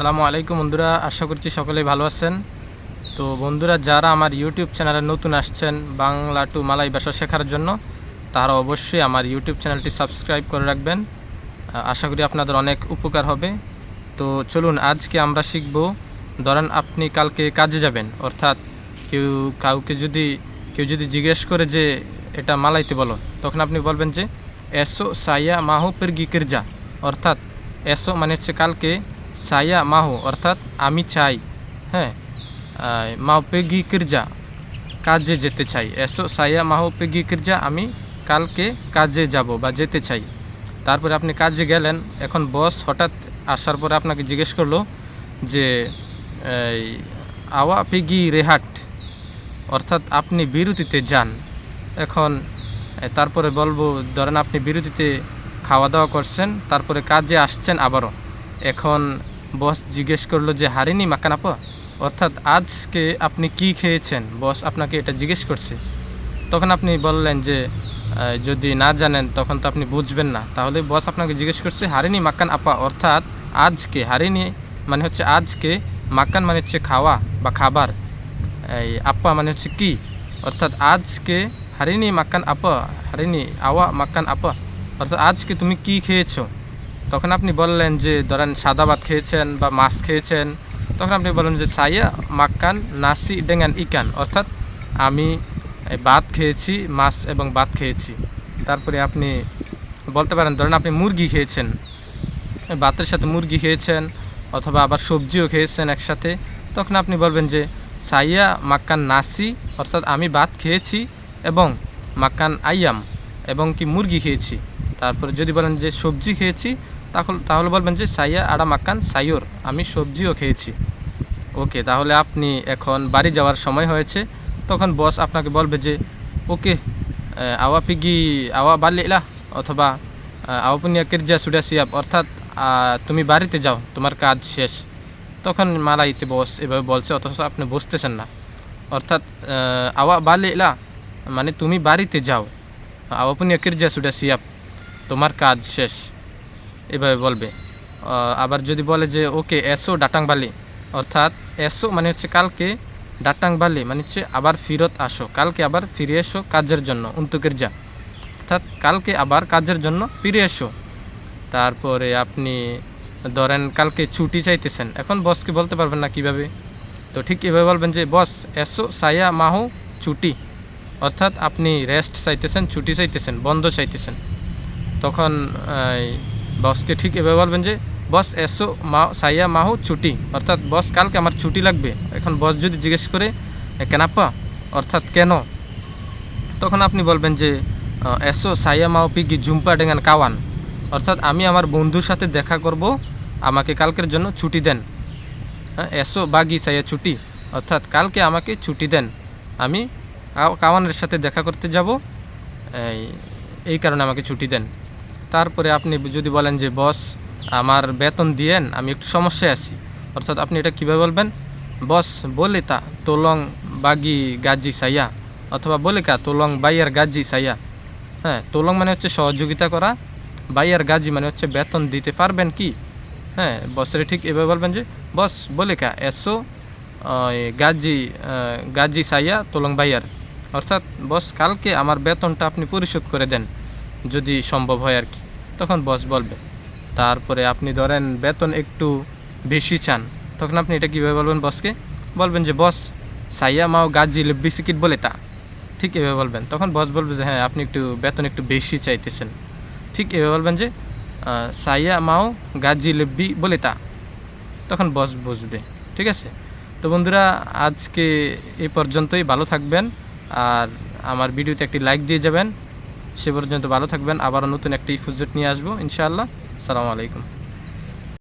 সালামু আলাইকুম বন্ধুরা, আশা করছি সকলেই ভালো আছেন। তো বন্ধুরা, যারা আমার ইউটিউব চ্যানেলে নতুন আসছেন বাংলা টু মালাই ভাষা শেখার জন্য, তারা অবশ্যই আমার ইউটিউব চ্যানেলটি সাবস্ক্রাইব করে রাখবেন। আশা করি আপনাদের অনেক উপকার হবে। তো চলুন, আজকে আমরা শিখব, ধরেন আপনি কালকে কাজে যাবেন, অর্থাৎ কেউ কাউকে যদি, কেউ যদি জিজ্ঞেস করে যে, এটা মালাইতে বলো, তখন আপনি বলবেন যে, এসো সাইয়া মাহু পেরগি কিরজা। অর্থাৎ, এসো মানে হচ্ছে কালকে সায়া মাহু অর্থাৎ আমি চাই হ্যাঁ মাও পেগি কিরজা কাজে যেতে চাই। এসো সায়া মাহু পেগি কিরজা আমি কালকে কাজে যাব বা যেতে চাই। তারপরে আপনি কাজে গেলেন, এখন বস হঠাৎ আসার পরে আপনাকে জিজ্ঞেস করল যে আওয়া পেগি রেহাট অর্থাৎ আপনি বিরতিতে যান। এখন তারপরে বলব, ধরেন আপনি বিরতিতে খাওয়া দাওয়া করছেন, তারপরে কাজে আসছেন আবারও। এখন বস জিজ্ঞেস করল যে, হারিনি মাকান আপা, অর্থাৎ আজকে আপনি কি খেয়েছেন? বস আপনাকে এটা জিজ্ঞেস করছে। তখন আপনি বললেন যে যদি না জানেন, তখন তো আপনি বুঝবেন না। তাহলে বস আপনাকে জিজ্ঞেস করছে, হারিনি মাকান আপা, অর্থাৎ আজকে, হারিনি মানে হচ্ছে আজকে মাকান মানে হচ্ছে খাওয়া বা খাবার, এই আপা মানে হচ্ছে কি? অর্থাৎ আজকে হারিনি মাকান আপা, হারিনি আওয়া মাকান আপা, অর্থাৎ আজকে তুমি কি খেয়েছো? তখন আপনি বললেন যে, ধরেন সাদা ভাত খেয়েছেন বা মাছ খেয়েছেন, তখন আপনি বলেন যে, সাইয়া, মাক্কান, নাসি, ডেঙ্গান, ইকান। অর্থাৎ আমি ভাত খেয়েছি, মাছ এবং ভাত খেয়েছি। তারপরে আপনি বলতে পারেন, ধরেন আপনি মুরগি খেয়েছেন ভাতের সাথে মুরগি খেয়েছেন অথবা আবার সবজিও খেয়েছেন একসাথে, তখন আপনি বলবেন যে, সাইয়া, মাক্কান, নাসি, অর্থাৎ আমি ভাত খেয়েছি এবং মাক্কান, আইয়াম এবং কি মুরগি খেয়েছি। তারপরে যদি বলেন যে, সবজি খেয়েছি তাহলে তাহলে বলবেন যে সাইয়া আড়া মাক্কান সাইয়র। আমি সবজিও খেয়েছি। ওকে তাহলে আপনি এখন বাড়ি যাওয়ার সময় হয়েছে। তখন বস আপনাকে বলবে যে ওকে আওয়া পিগি আওয়া বাল্লিলা অথবা আহ, আওয়া পুনিয়া কিরজা সুডা সিয়াব। অর্থাৎ তুমি বাড়িতে যাও তোমার কাজ শেষ। তখন মালাইতে বস এভাবে বলছে অথচ আপনি বুঝতেছেন না। অর্থাৎ আওয়া বাল্লিলা মানে তুমি বাড়িতে যাও। আওয়া পুনিয়া কিরজা সুডা সিয়াব তোমার কাজ শেষ। এভাবে বলবে। আবার যদি বলে যে, ওকে, এসো ডাটাং বালি অর্থাৎ এসো মানে হচ্ছে কালকে ডাটাং বালি মানে হচ্ছে আবার ফিরত আসো। কালকে আবার ফিরে এসো কাজের জন্য উন্তুকের যা। অর্থাৎ কালকে আবার কাজের জন্য ফিরে এসো। তারপরে আপনি ধরেন কালকে ছুটি চাইতেছেন। এখন বসকে বলতে পারবেন না কীভাবে। তো ঠিক এভাবে বলবেন যে, বস, এসো সায়া মাহু ছুটি। অর্থাৎ আপনি রেস্ট চাইতেছেন, ছুটি চাইতেছেন, বন্ধ চাইতেছেন। তখন বসকে ঠিক এভাবে বলবেন যে বস এসো মা সাইয়া মাহু ছুটি। অর্থাৎ বস কালকে আমার ছুটি লাগবে। এখন বস যদি জিজ্ঞেস করে "এ, কেনাপ্পা অর্থাৎ কেন? তখন আপনি বলবেন যে এসো সাইয়া মাও পিগি জুম্পা ডেঙ্গান কাওয়ান। অর্থাৎ আমি আমার বন্ধুর সাথে দেখা করব। আমাকে কালকের জন্য ছুটি দেন। হ্যাঁ এসো বাগি সাইয়া ছুটি। অর্থাৎ কালকে আমাকে ছুটি দেন। আমি কাও- কাওয়ানের সাথে দেখা করতে যাব। এই কারণে আমাকে ছুটি দেন। তারপরে আপনি যদি বলেন যে, বস, আমার বেতন দিয়েন, আমি একটু সমস্যায় আছি। অর্থাৎ আপনি এটা কীভাবে বলবেন? বস, বলে তা, তোলং বাগি গাজি সাইয়া। অথবা, বলে কা, তোলং বাইয়ার গাজি সাইয়া। হ্যাঁ তোলং মানে হচ্ছে সহযোগিতা করা, বাইয়ার গাজি মানে হচ্ছে বেতন দিতে পারবেন কি? হ্যাঁ বসরে ঠিক এভাবে বলবেন যে, বস, বলে কা, এসো গাজি গাজি সাইয়া, তোলং বাইয়ার। অর্থাৎ, বস, কালকে আমার বেতনটা আপনি পরিশোধ করে দেন। যদি সম্ভব হয় আর কি। তখন বস বলবে। তারপরে আপনি ধরেন বেতন একটু বেশি চান, তখন আপনি এটা কীভাবে বলবেন বসকে বলবেন যে বস সাইয়া মাও গাজি লেব্বি সিকিট বলে তা। ঠিক এভাবে বলবেন। তখন বস বলবে যে হ্যাঁ আপনি একটু বেতন একটু বেশি চাইতেছেন। ঠিক এভাবে বলবেন যে সাইয়া মাও গাজি লেব্বি বলে তা। তখন বস বুঝবে। ঠিক আছে? তো বন্ধুরা, আজকে এ পর্যন্তই। ভালো থাকবেন। আর আমার ভিডিওতে একটি লাইক দিয়ে যাবেন। সে পর্যন্ত ভালো থাকবেন। আবার নতুন একটি ফুজেট নিয়ে আসব ইনশাআল্লাহ। সালামু আলাইকুম।